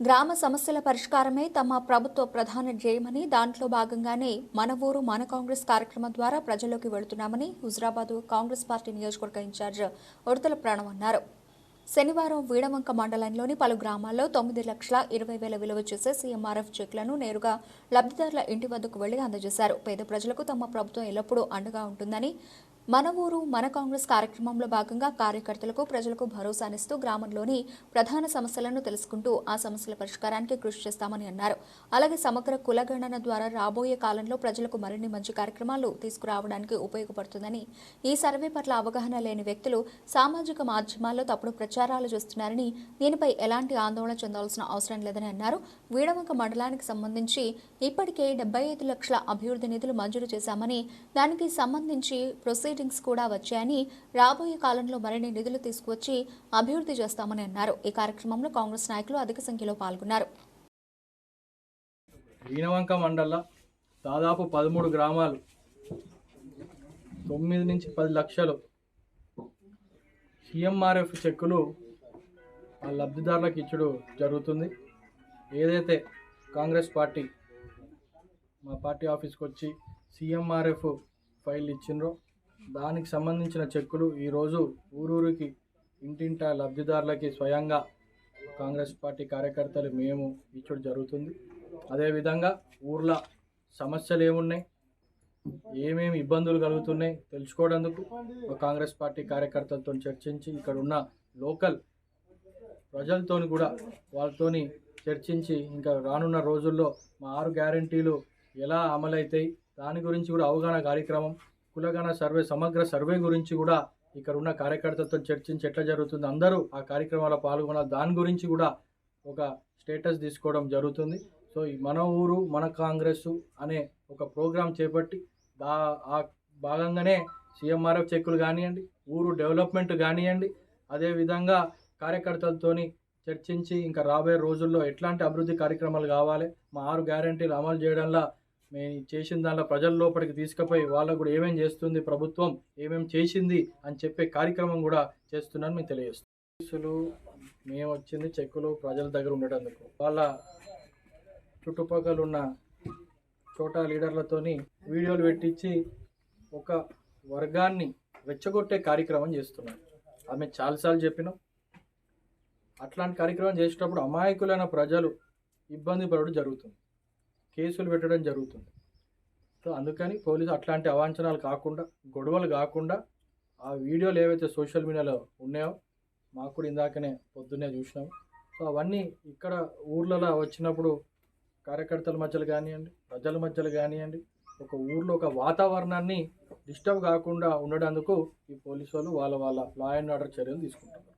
గ్రామ సమస్యల పరిష్కారమే తమ ప్రభుత్వ ప్రధాన ధ్యేయమని దాంట్లో భాగంగానే మన ఊరు మన కాంగ్రెస్ కార్యక్రమం ద్వారా ప్రజల్లోకి వెళుతున్నామని హుజరాబాద్ కాంగ్రెస్ పార్టీ నియోజకవర్గ ఇన్ఛార్జ్ ఉడతల ప్రాణం అన్నారు. శనివారం వీడవంక మండలంలోని పలు గ్రామాల్లో తొమ్మిది లక్షల ఇరవై వేల విలువ చేసే సీఎంఆర్ఎఫ్ చెక్లను నేరుగా లబ్ధిదారుల ఇంటి వద్దకు వెళ్ళి అందజేశారు. పేద ప్రజలకు తమ ప్రభుత్వం ఎల్లప్పుడూ అండగా ఉంటుందని మన ఊరు మన కాంగ్రెస్ కార్యక్రమంలో భాగంగా కార్యకర్తలకు ప్రజలకు భరోసానిస్తూ గ్రామంలోని ప్రధాన సమస్యలను తెలుసుకుంటూ ఆ సమస్యల పరిష్కారానికి కృషి చేస్తామని అన్నారు. అలాగే సమగ్ర కులగణన ద్వారా రాబోయే కాలంలో ప్రజలకు మరిన్ని మంచి కార్యక్రమాలు తీసుకురావడానికి ఉపయోగపడుతుందని ఈ సర్వే పట్ల అవగాహన లేని వ్యక్తులు సామాజిక మాధ్యమాల్లో తప్పుడు ప్రచారాలు చేస్తున్నారని దీనిపై ఎలాంటి ఆందోళన చెందాల్సిన అవసరం లేదని అన్నారు. వీడవంక మండలానికి సంబంధించి ఇప్పటికే డెబ్బై ఐదు లక్షల అభివృద్ధి నిధులు మంజూరు చేశామని దానికి సంబంధించి ప్రొసీడింగ్స్ కూడా వచ్చాయని రాబోయే కాలంలో మరిన్ని నిధులు తీసుకువచ్చి అభివృద్ధి చేస్తామని అన్నారు. ఈ కార్యక్రమంలో కాంగ్రెస్ నాయకులు అధిక సంఖ్యలో పాల్గొన్నారు. ఈనవంక మండలం దాదాపు పదమూడు గ్రామాలు తొమ్మిది నుంచి పది లక్షలు సిఎంఆర్ఎఫ్ చెక్కులు ఆ లబ్ధిదారులకు ఇచ్చుడు జరుగుతుంది. ఏదైతే కాంగ్రెస్ పార్టీ మా పార్టీ ఆఫీస్కి వచ్చి సిఎంఆర్ఎఫ్ ఫైల్ ఇచ్చిండ్రో దానికి సంబంధించిన చెక్కులు ఈరోజు ఊరూరికి ఇంటింట లబ్ధిదారులకి స్వయంగా కాంగ్రెస్ పార్టీ కార్యకర్తలు మేము ఇచ్చడం జరుగుతుంది. అదేవిధంగా ఊర్లో సమస్యలు ఏమున్నాయి? ఏమేమి ఇబ్బందులు కలుగుతున్నాయి? తెలుసుకోవడందుకు ఒక కాంగ్రెస్ పార్టీ కార్యకర్తలతో చర్చించి ఇక్కడ ఉన్న లోకల్ ప్రజలతోని కూడా వాళ్ళతోని చర్చించి ఇంకా రానున్న రోజుల్లో మా ఆరు గ్యారంటీలు ఎలా అమలవుతాయి దాని గురించి కూడా అవగాహన కార్యక్రమం కులగణ సర్వే సమగ్ర సర్వే గురించి కూడా ఇక్కడ ఉన్న కార్యకర్తలతో చర్చించి ఎట్లా జరుగుతుంది అందరూ ఆ కార్యక్రమాల్లో పాల్గొనాలి దాని గురించి కూడా ఒక స్టేటస్ తీసుకోవడం జరుగుతుంది. సో మన ఊరు మన కాంగ్రెస్ అనే ఒక ప్రోగ్రాం చేపట్టి దా ఆ భాగంగానే సీఎంఆర్ఎఫ్ చెక్కులు కానివ్వండి ఊరు డెవలప్మెంట్ కానివ్వండి అదేవిధంగా కార్యకర్తలతోని చర్చించి ఇంకా రాబోయే రోజుల్లో ఎట్లాంటి అభివృద్ధి కార్యక్రమాలు కావాలి మా ఆరు గ్యారంటీలు అమలు చేయడంలో మేము చేసిన దాంట్లో ప్రజల లోపలికి తీసుకుపోయి వాళ్ళకు కూడా ఏమేం చేస్తుంది ప్రభుత్వం ఏమేం చేసింది అని చెప్పే కార్యక్రమం కూడా చేస్తున్నాను మీకు తెలియజేస్తాను పోలీసులు మేము వచ్చింది చెక్కులు ప్రజల దగ్గర ఉండేటందుకు. వాళ్ళ చుట్టుపక్కల ఉన్న చోటా లీడర్లతోని వీడియోలు పెట్టించి ఒక వర్గాన్ని రెచ్చగొట్టే కార్యక్రమం చేస్తున్నాం ఆమె చాలాసార్లు చెప్పినాం. అట్లాంటి కార్యక్రమం చేసేటప్పుడు అమాయకులైన ప్రజలు ఇబ్బంది పడడం జరుగుతుంది. కేసులు పెట్టడం జరుగుతుంది. సో అందుకని పోలీసు అట్లాంటి అవాంఛనాలు కాకుండా గొడవలు కాకుండా ఆ వీడియోలు ఏవైతే సోషల్ మీడియాలో ఉన్నాయో మాకు కూడా ఇందాకనే పొద్దున్నే చూసినాం. సో అవన్నీ ఇక్కడ ఊర్లలో వచ్చినప్పుడు కార్యకర్తల మధ్యలో కానివ్వండి ప్రజల మధ్యలో కానివ్వండి ఒక ఊర్లో ఒక వాతావరణాన్ని డిస్టర్బ్ కాకుండా ఉండడానికి ఈ పోలీసు వాళ్ళు వాళ్ళ వాళ్ళ లా అండ్ ఆర్డర్ చర్యలు తీసుకుంటున్నారు.